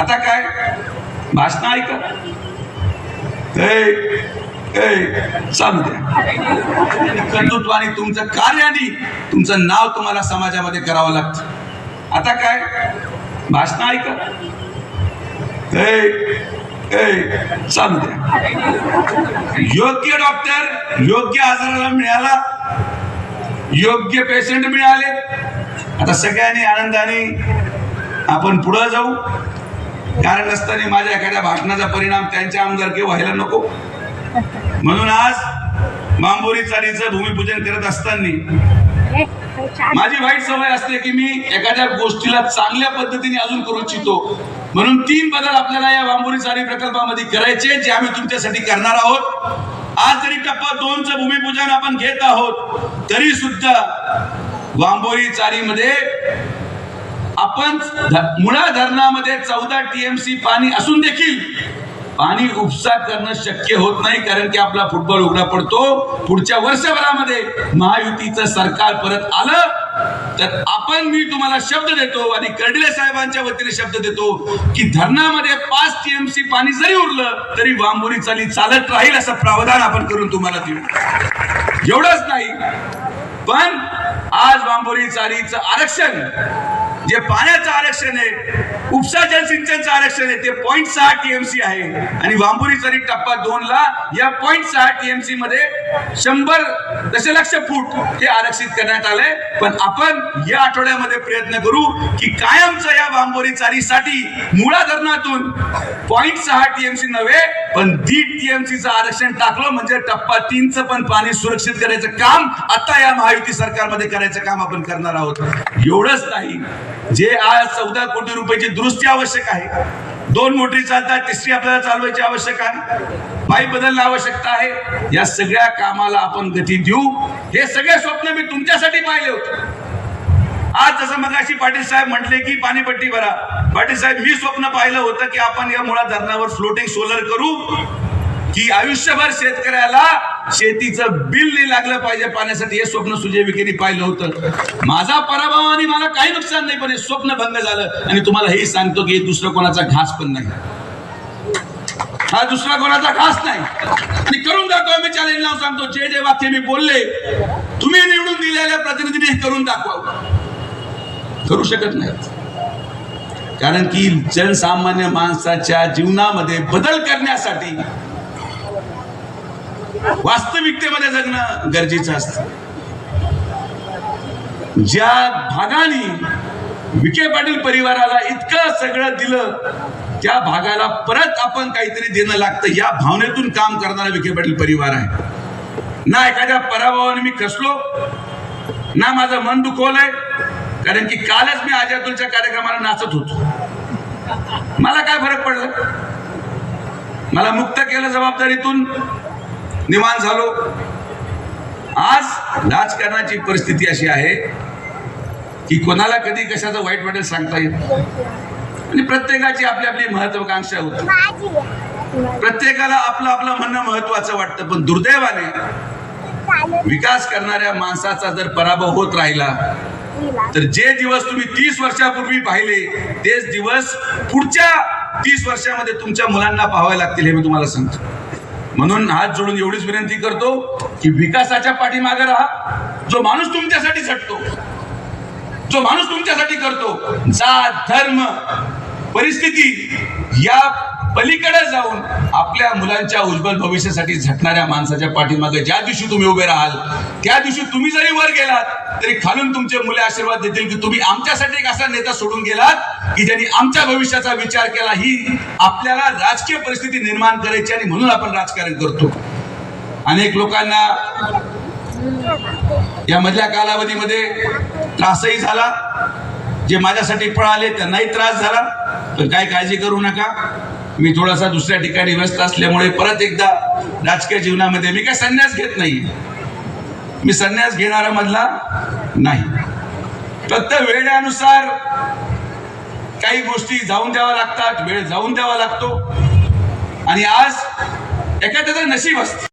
आता काय? भाषण ऐका. चालू द्या. कर्तृत्व आणि तुमचं कार्याने तुमचं नाव तुम्हाला समाजामध्ये करावं लागतं. आता काय? भाषण ऐका. ए, चालू द्या. योग्य डॉक्टर योग्य आजाराला मिळाला. योग्य पेशंट मिळाले. आता सगळ्यांनी आनंदाने आपण पुढं जाऊ. कारण नसताना माझ्या एखाद्या भाषणाचा परिणाम त्यांच्या आमदारकी व्हायला नको. म्हणून आज बांबोरी चालीचं भूमिपूजन करत असताना माझी वाईट सवय असते की मी एखाद्या गोष्टीला चांगल्या पद्धतीने अजून करू इच्छितो. म्हणून तीन बदल आपल्याला या बांबोरी चाली प्रकल्पामध्ये करायचे जे आम्ही तुमच्यासाठी करणार आहोत. आज जरी टप्पा दोनचं भूमिपूजन आपण घेत आहोत तरी सुद्धा बांबोरी चालीमध्ये आपण मुळा धरणामध्ये चौदा टीएमसी पाणी असून देखील पाणी उपसा करणं शक्य होत नाही कारण की आपला फुटबॉल उघडा पडतो. पुढच्या वर्षभरामध्ये महायुतीचं सरकार परत आलं तर आपण मी तुम्हाला शब्द देतो आणि कर्डिले साहेबांच्या वतीने शब्द देतो की धरणामध्ये पाच टीएमसी पाणी जरी उरलं तरी वांबोरी चाली चालत राहील असं प्रावधान आपण करून तुम्हाला देऊ. एवढंच नाही पण आज वांबोरी चालीचं आरक्षण जे पाण्याचं आरक्षण आहे उपसा जलसिंचनचं आरक्षण आहे ते पॉईंट सहा टीएमसी आहे. आणि बांबोरी टप्पा दोन ला या पॉईंट सहा टीएमसी मध्ये शंभर दशलक्ष फूट हे आरक्षित करण्यात आलंय. पण आपण या आठवड्यामध्ये प्रयत्न करू की कायमचं या बांबोरी चालीसाठी मुळा धरणातून पॉईंट सहा टीएमसी नव्हे पण दीड टीएमसीचं आरक्षण टाकलं म्हणजे टप्पा तीनचं पण पाणी सुरक्षित करायचं काम आता या महायुती सरकारमध्ये करायचं काम आपण करणार आहोत. एवढंच नाही. जे आज चौदा कोटी रुपयाची दुरुस्ती आवश्यक आहे दोन मोटरी चालतात तिसरी आपल्याला चालवायची आवश्यक आहे पाईप बदलणं आवश्यकता आहे या सगळ्या कामाला आपण गती देऊ. हे सगळे स्वप्न मी तुमच्यासाठी पाहिले होते. आज जसं मगाशी पाटील साहेब म्हटले की पाणीपट्टी भरा. पाटील साहेब मी स्वप्न पाहिलं होतं की आपण या मुळा धरणावर फ्लोटिंग सोलर करू. की आयुष्यभर शेतकऱ्याला शेतीचं बिल नाही लागलं पाहिजे पाण्यासाठी हे स्वप्न सुजय पाहिलं होतं. माझा पराभव आणि मला काही नुकसान नाही पण हे स्वप्न भंग झालं आणि तुम्हाला हेही सांगतो की हे दुसरं कोणाचा घास पण नाही. हा दुसरा कोणाचा घास नाही. आणि करून दाखवा मी चॅलेंज लावून सांगतो जे जे वाक्य मी बोलले तुम्ही निवडून दिलेल्या प्रतिनिधीने करून दाखवा करू शकत नाहीत. कारण की जनसामान्य माणसाच्या जीवनामध्ये बदल करण्यासाठी वास्तविकतेमध्ये जगणं गरजेचं असतं. ज्या भागाने विखे पाटील परिवाराला इतकं सगळं दिलं त्या भागाला परत आपण काहीतरी देणं लागतं या भावनेतून काम करणारा विखे पाटील परिवार आहे. ना एखाद्या पराभवाने मी खसलो ना माझं मन दुखवलंय कारण की कालच मी आजातुलच्या कार्यक्रमाला नाचत होतो. मला काय फरक पडला? मला मुक्त केलं जबाबदारीतून निवान झालो. आज राजकारणाची परिस्थिती अशी आहे की कोणाला कधी कशाचं वाईट वाटेल सांगता येत आणि प्रत्येकाची आपली आपली महत्वाकांक्षा होती. प्रत्येकाला आपलं आपलं म्हणणं महत्वाचं वाटतं पण दुर्दैवाने विकास करणाऱ्या माणसाचा जर पराभव होत राहिला तर जे दिवस तुम्ही तीस वर्षापूर्वी पाहिले तेच दिवस पुढच्या तीस वर्षामध्ये तुमच्या मुलांना पाहावे लागतील हे मी तुम्हाला सांगतो. म्हणून हात जोडून एवढीच विनंती करतो की विकासाच्या पाठीमागे राहा. जो माणूस तुमच्यासाठी झटतो जो माणूस तुमच्यासाठी करतो जात धर्म परिस्थिती या पलीकडे जाऊन आपल्या मुलांच्या उज्ज्वल भविष्यासाठी झटणाऱ्या माणसाच्या पाठीमागे ज्या दिवशी तुम्ही उभे राहाल त्या दिवशी तुम्ही जरी वर गेलात तरी खालून तुमचे मुले आशीर्वाद देतील की तुम्ही आमच्यासाठी एक असा नेता सोडून गेलात की ज्यांनी आमच्या भविष्याचा विचार केला ही आपल्याला राजकीय परिस्थिती निर्माण करायची आणि म्हणून आपण राजकारण करतो. अनेक लोकांना या मधल्या कालावधीमध्ये त्रासही झाला. जे माझ्यासाठी पळाले त्यांनाही त्रास झाला. पण काय काळजी करू नका. मी थोडासा दुसऱ्या ठिकाणी व्यस्त असल्यामुळे परत एकदा राजकीय जीवनामध्ये मी काय संन्यास घेत नाही. मी संन्यास घेणारा मधला नाही. फक्त वेळेनुसार काही गोष्टी जाऊन द्यावा लागतात वेळ जाऊन द्यावा लागतो. आणि आज एखाद्याचं नशीब असतं.